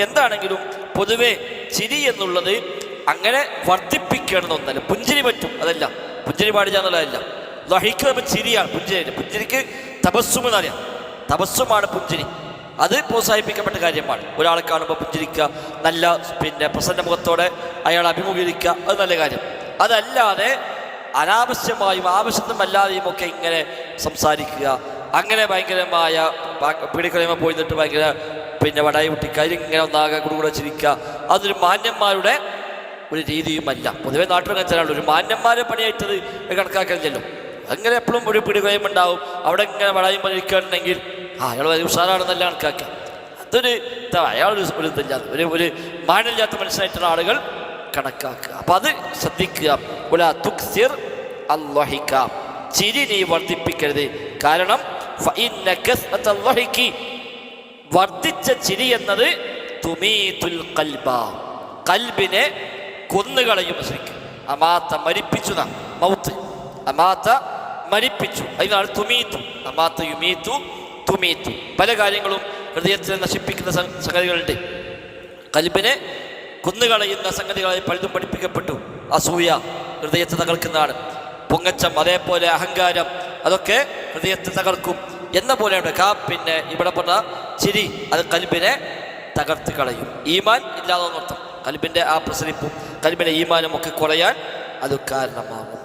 എന്താണെങ്കിലും പൊതുവെ ചിരി എന്നുള്ളത് അങ്ങനെ വർദ്ധിപ്പിക്കണം ഒന്നല്ല. പുഞ്ചിരി പറ്റും അതല്ല. പുഞ്ചിരി പാടില്ല എന്നുള്ളതല്ല. ലഹിക്കുന്ന ചിരിയാണ് പുഞ്ചിരി പുഞ്ചിരിക്ക് തപസ്സും എന്നറിയാം തപസ്സുമാണ് പുഞ്ചിരി. അത് പ്രോത്സാഹിപ്പിക്കപ്പെട്ട കാര്യമാണ്. ഒരാളെ കാണുമ്പോൾ പുഞ്ചിരിക്കുക നല്ല പിന്നെ പ്രസന്ന മുഖത്തോടെ അയാൾ അഭിമുഖീകരിക്കുക അത് നല്ല കാര്യം. അതല്ലാതെ അനാവശ്യമായും ആവശ്യത്തും അല്ലാതെയും ഒക്കെ ഇങ്ങനെ സംസാരിക്കുക അങ്ങനെ ഭയങ്കരമായ പീഡിക്കളയുമ്പോൾ പോയി നിന്നിട്ട് ഭയങ്കര പിന്നെ വടായി കുട്ടിക്കാരി ഇങ്ങനെ ഒന്നാകെ കൂടുകൂടെ ചിരിക്കുക അതൊരു മാന്യന്മാരുടെ ഒരു രീതിയുമല്ല. പൊതുവേ ചില ഒരു മാന്യന്മാരെ പണിയായിട്ടത് കണക്കാക്കലില്ലല്ലോ. അങ്ങനെ എപ്പോഴും ഒരു പിടികയും ഉണ്ടാവും. അവിടെ ഇങ്ങനെ വളയും പണിയിരിക്കുകയാണെങ്കിൽ ആ അയാൾ വലിയ ഉഷാറാണെന്നല്ല കണക്കാക്കുക. അതൊരു അയാളൊരു ഒരു ഇതില്ലാത്ത ഒരു ഒരു മാനില്ലാത്ത മനസ്സിലായിട്ടുള്ള ആളുകൾ കണക്കാക്കുക. അപ്പം അത് ശ്രദ്ധിക്കുക. തുക്സിർ ചിരി നീ വർദ്ധിപ്പിക്കരുത്. കാരണം വർദ്ധിച്ച ചിരി എന്നത് തുമീതുൽ കൽബ. കൽബിനെ കൊന്നുകളയും ശരിക്കും അമാത്ത മരിപ്പിച്ചു നാം മൗത്ത്. അമാത്ത മരിപ്പിച്ചു. അതിനാണ് തുമീത്തു അമാത്ത യുമീത്തു തുമീത്തു പല കാര്യങ്ങളും ഹൃദയത്തെ നശിപ്പിക്കുന്ന സംഗതികളുണ്ട്. കൽബിനെ കുന്നുകളയുന്ന സംഗതികളായി പലതും പഠിപ്പിക്കപ്പെട്ടു. അസൂയ ഹൃദയത്തെ തകർക്കുന്നതാണ്. പൊങ്ങച്ചം അതേപോലെ അഹങ്കാരം അതൊക്കെ ഹൃദയത്തെ തകർക്കും. എന്ന പോലെ കാ പിന്നെ ഇവിടെ പറഞ്ഞ ചിരി അത് കൽബിനെ തകർത്ത് കളയും. ഈമാൻ ഇല്ലാതെ അർത്ഥം കൽബിന്റെ ആ പ്രസരിപ്പും കൽബിന്റെ ഈമാനും ഒക്കെ കുറയാൻ അത് കാരണമാകും.